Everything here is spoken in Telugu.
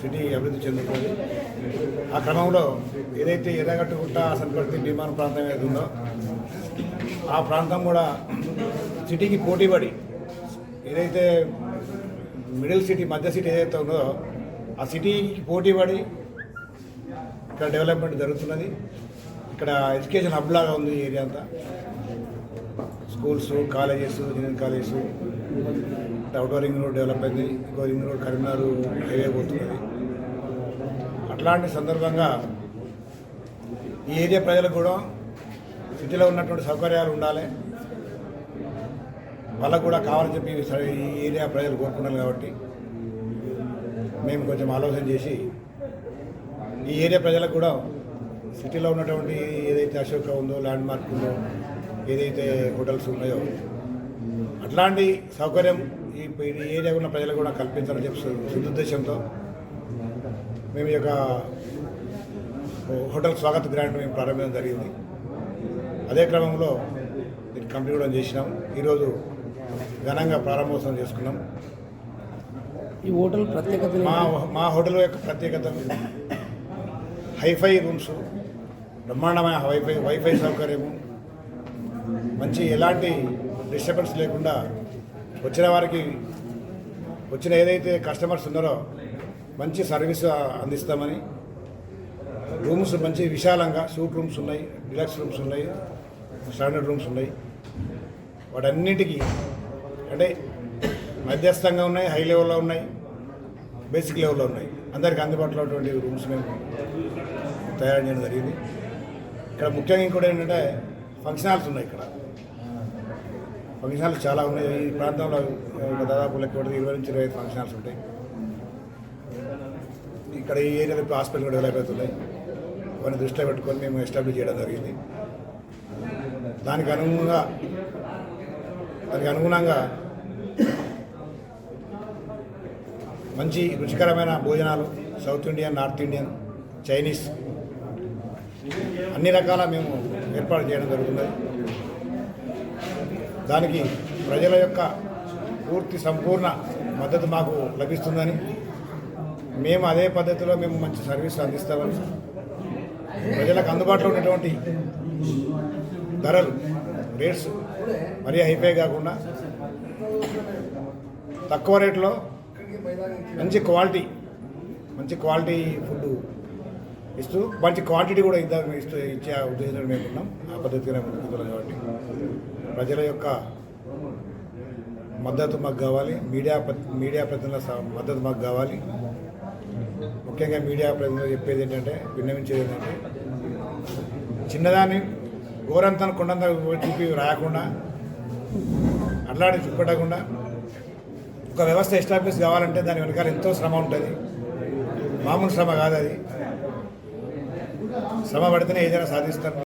సిటీ అభివృద్ధి చెందుతుంది. ఆ క్రమంలో ఏదైతే ఎర్రగట్టుకుంటా అసంపర్తి నిర్మాణ ప్రాంతం ఏదైతే ఉందో ఆ ప్రాంతం కూడా సిటీకి పోటీపడి ఏదైతే మిడిల్ సిటీ మధ్య సిటీ ఏదైతే ఉందో ఆ సిటీకి పోటీపడి ఇక్కడ డెవలప్మెంట్ జరుగుతున్నది. ఇక్కడ ఎడ్యుకేషన్ హబ్ లాగా ఉంది ఈ ఏరియా అంతా. Schools colleges engineering colleges outdoor ring road develop అయింది ఇంకో రింగ్ రోడ్ కరీంనగర్ హైవే పోతున్నది. అట్లాంటి సందర్భంగా ఈ ఏరియా ప్రజలకు కూడా సిటీలో ఉన్నటువంటి సౌకర్యాలు ఉండాలి. వాళ్ళకు కూడా కావాలని చెప్పి సరే ఈ ఏరియా ప్రజలు కోరుకున్నారు కాబట్టి మేము కొంచెం ఆలోచన చేసి ఈ ఏరియా ప్రజలకు కూడా సిటీలో ఉన్నటువంటి ఏదైతే అశోక ఉందో ల్యాండ్ మార్క్ ఉందో ఏదైతే హోటల్స్ ఉన్నాయో అట్లాంటి సౌకర్యం ఈ ఏరియా ఉన్న ప్రజలకు కూడా కల్పించాలని చెప్పి సదుద్దేశంతో మేము ఈ యొక్క హోటల్ స్వాగత్ గ్రాంట్ మేము ప్రారంభించడం జరిగింది. అదే క్రమంలో దీన్ని కంప్లీట్ కూడా చేసినాం. ఈరోజు ఘనంగా ప్రారంభోత్సవం చేసుకున్నాం. ఈ హోటల్ ప్రత్యేకత మా మా హోటల్ యొక్క ప్రత్యేకత హైఫై రూమ్స్ బ్రహ్మాండమైన వైఫై వైఫై సౌకర్యము మంచి ఎలాంటి డిస్టర్బెన్స్ లేకుండా వచ్చిన వారికి వచ్చిన ఏదైతే కస్టమర్స్ ఉన్నారో మంచి సర్వీస్ అందిస్తామని. రూమ్స్ మంచి విశాలంగా సూట్ రూమ్స్ ఉన్నాయి డిలక్స్ రూమ్స్ ఉన్నాయి స్టాండర్డ్ రూమ్స్ ఉన్నాయి. వాటన్నిటికీ అంటే మధ్యస్థంగా ఉన్నాయి హై లెవెల్లో ఉన్నాయి బేసిక్ లెవెల్లో ఉన్నాయి. అందరికీ అందుబాటులో ఉన్నటువంటి రూమ్స్ మేము తయారు చేయడం జరిగింది. ఇక్కడ ముఖ్యంగా ఇంకోటి ఏంటంటే ఫంక్షన్ హాల్స్ ఉన్నాయి ఇక్కడ. ఫంక్షన్ హాల్స్ చాలా ఉన్నాయి. ఈ ప్రాంతంలో దాదాపు లెక్క ఇరవై నుంచి ఇరవై ఐదు ఫంక్షన్ హాల్స్ ఉంటాయి. ఇక్కడ ఈ ఏరియాలో ఇప్పుడు హాస్పిటల్ కూడా డెవలప్ అవుతున్నాయి. అవన్నీ దృష్టిలో పెట్టుకొని మేము ఎస్టాబ్లిష్ చేయడం జరిగింది. దానికి అనుగుణంగా దానికి అనుగుణంగా మంచి రుచికరమైన భోజనాలు south Indian north Indian Chinese అన్ని రకాల మేము ఏర్పాటు చేయడం జరుగుతున్నది దానికి ప్రజల యొక్క పూర్తి సంపూర్ణ మద్దతు మాకు లభిస్తుందని మేము అదే పద్ధతిలో మేము మంచి సర్వీస్ అందిస్తామని ప్రజలకు అందుబాటులో ఉన్నటువంటి ధరలు రేట్స్ మరీ హైఫై కాకుండా తక్కువ రేట్లో మంచి క్వాలిటీ మంచి క్వాలిటీ ఫుడ్ ఇస్తూ మంచి క్వాంటిటీ కూడా ఇద్దాం ఇస్తూ ఇచ్చే ఉద్దేశంతో మేము ఉన్నాం. ఆ పద్ధతిగా ముందుకుతున్నాం కాబట్టి. ప్రజల యొక్క మద్దతు మాకు కావాలి. మీడియా ప్ర- మీడియా ప్రతినిధుల మద్దతు మాకు కావాలి. ముఖ్యంగా మీడియా ప్రతినిధులు చెప్పేది ఏంటంటే విన్నవించేది ఏంటంటే చిన్నదాన్ని ఘోరంతా కొండంత చూపి రాయకుండా అట్లాంటి చూపెట్టకుండా ఒక వ్యవస్థ ఎస్టాబ్లిష్ కావాలంటే దాని వెనకాల ఎంతో శ్రమ ఉంటుంది. మామూలు శ్రమ కాదు అది. ಶ್ರಮ ಪಡ್ತೇನೆ ಈ ಜನ ಸಾಧಿಸ್ತಾರೆ.